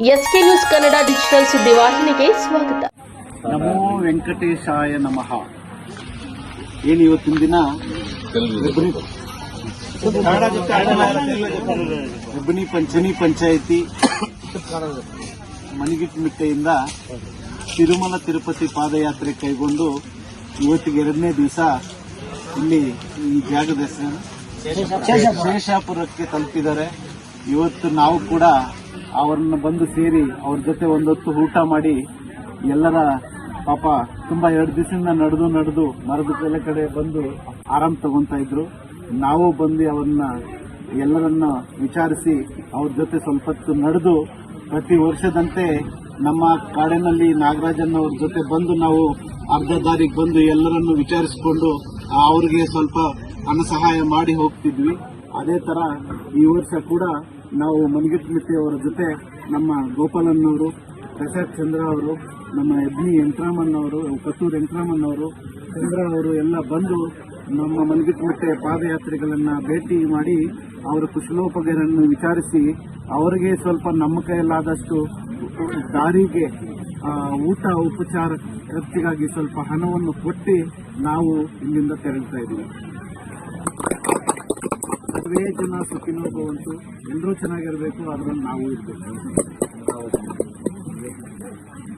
S K news Kannada digital ಸುದ್ದಿವಾಹಿನಿಗೆ ಸ್ವಾಗತ. ನಮೋ ವೆಂಕಟೇಶಾಯ ನಮಃ. ಏನು ಇವತ್ತಿನ ದಿನ? ರೆಬ್ಬನಿ ಪಂಚನಿ ಪಂಚಾಯಿತಿ ಮಣಿಗಿಟ್ಟಮಿಟ್ಟೆಯಿಂದ ತಿರುಮಲ ತಿರುಪತಿ ಪಾದಯಾತ್ರೆ ಕೈಗೊಂಡು ಇವತ್ತಿಗೆ ಎರಡನೇ ದಿವಸ ಇಲ್ಲಿ ಈ ಜಾಗದ ಹೆಸರು ಶೇಷಾಪುರಕ್ಕೆ ತಲುಪಿದ್ದಾರೆ. ಇವತ್ತು ನಾವು ಕೂಡ ಅವರನ್ನ ಬಂದು ಸೇರಿ ಅವ್ರ ಜೊತೆ ಒಂದೊತ್ತು ಊಟ ಮಾಡಿ ಎಲ್ಲರ ಪಾಪ ತುಂಬಾ ಎರಡು ದಿವಸದಿಂದ ನಡೆದು ನಡೆದು ಮರದ ಕೆಲ ಕಡೆ ಬಂದು ಆರಾಮ್ ತಗೊಂತ ಇದ್ರು. ನಾವು ಬಂದು ಅವರನ್ನ ಎಲ್ಲರನ್ನ ವಿಚಾರಿಸಿ ಅವ್ರ ಜೊತೆ ಸ್ವಲ್ಪ ನಡೆದು ಪ್ರತಿ ವರ್ಷದಂತೆ ನಮ್ಮ ಕಾಡಿನಲ್ಲಿ ನಾಗರಾಜನ್ ಅವ್ರ ಜೊತೆ ಬಂದು ನಾವು ಅರ್ಧ ದಾರಿಗೆ ಬಂದು ಎಲ್ಲರನ್ನು ವಿಚಾರಿಸಿಕೊಂಡು ಅವ್ರಿಗೆ ಸ್ವಲ್ಪ ಹಣ ಸಹಾಯ ಮಾಡಿ ಹೋಗ್ತಿದ್ವಿ. ಅದೇ ತರ ಈ ವರ್ಷ ಕೂಡ ನಾವು ಮನಗಿಟ್ಮಿಟ್ಟಿ ಅವರ ಜೊತೆ ನಮ್ಮ ಗೋಪಾಲನ್ನವರು ಪ್ರಸಾದ್ ಚಂದ್ರ ಅವರು, ನಮ್ಮ ಯಜ್ಞಿ ಯಂತ್ರಾಮನ್ ಅವರು, ಕತ್ತೂರು ಯಂತ್ರಾಮನ್ ಅವರು, ಚಂದ್ರ ಅವರು ಎಲ್ಲ ಬಂದು ನಮ್ಮ ಮನಗಿಟ್ಮಿಟ್ಟೆ ಪಾದಯಾತ್ರೆಗಳನ್ನ ಭೇಟಿ ಮಾಡಿ ಅವರ ಕುಶಲೋಪಗಳನ್ನು ವಿಚಾರಿಸಿ ಅವರಿಗೆ ಸ್ವಲ್ಪ ನಮ್ಮ ಕೈಯಲ್ಲಾದಷ್ಟು ದಾರಿಗೆ ಊಟ ಉಪಚಾರ ಖರ್ಚಿಗಾಗಿ ಸ್ವಲ್ಪ ಹಣವನ್ನು ಕೊಟ್ಟು ನಾವು ಇಲ್ಲಿಂದ ತೆರಳ್ತಾ ಇದ್ದೀವಿ. ಸರ್ವೇ ಸುಖಿನೋ ಭವಂತು ಎಲ್ಲರೂ ಚೆನ್ನಾಗಿರಬೇಕು ಅದ್ರಲ್ಲಿ ನಾವು ಇರ್ಬೇಕು.